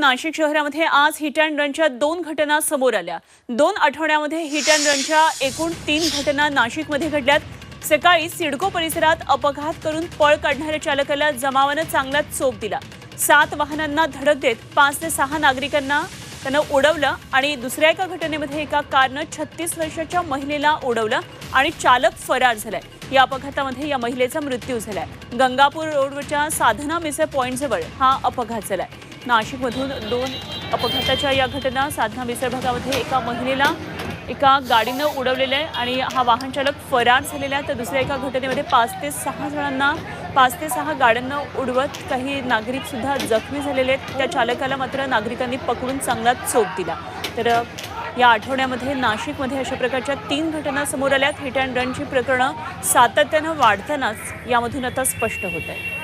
नाशिक शहरामध्ये आज hit and रनच्या दोन घटना समोर आल्या. दोन आठवड्यामध्ये हिट अँड रनच्या एकूण तीन घटना नाशिकमध्ये घडल्यात. सकाळी सिडको परिसरात अपघात करून पळ काढणाऱ्या चालकाला जमावानं चांगलाच चोप दिला. सात वाहनांना धडक देत पाच ते सहा नागरिकांना त्यानं उडवलं आणि दुसऱ्या एका घटनेमध्ये एका कारनं छत्तीस वर्षाच्या महिलेला उडवलं आणि चालक फरार झालाय. या अपघातामध्ये या महिलेचा मृत्यू झालाय. गंगापूर रोडवरच्या साधना मिसळ पॉईंटजवळ हा अपघात झालाय. नाशिकमधून दोन अपघाताच्या या घटना साधना मिसळ भागामध्ये एका महिलेला एका गाडीनं उडवलेलं आहे आणि हा वाहन चालक फरार झालेला आहे. तर दुसऱ्या एका घटनेमध्ये पाच ते सहा जणांना पाच ते सहा गाड्यांना उडवत काही नागरिकसुद्धा जखमी झालेले आहेत. त्या चालकाला मात्र नागरिकांनी पकडून चांगला चोप दिला. तर या आठवड्यामध्ये नाशिकमध्ये अशा प्रकारच्या तीन घटना समोर आल्यात हिट अँड रनची प्रकरणं सातत्यानं वाढतानाच यामधून आता स्पष्ट होत आहे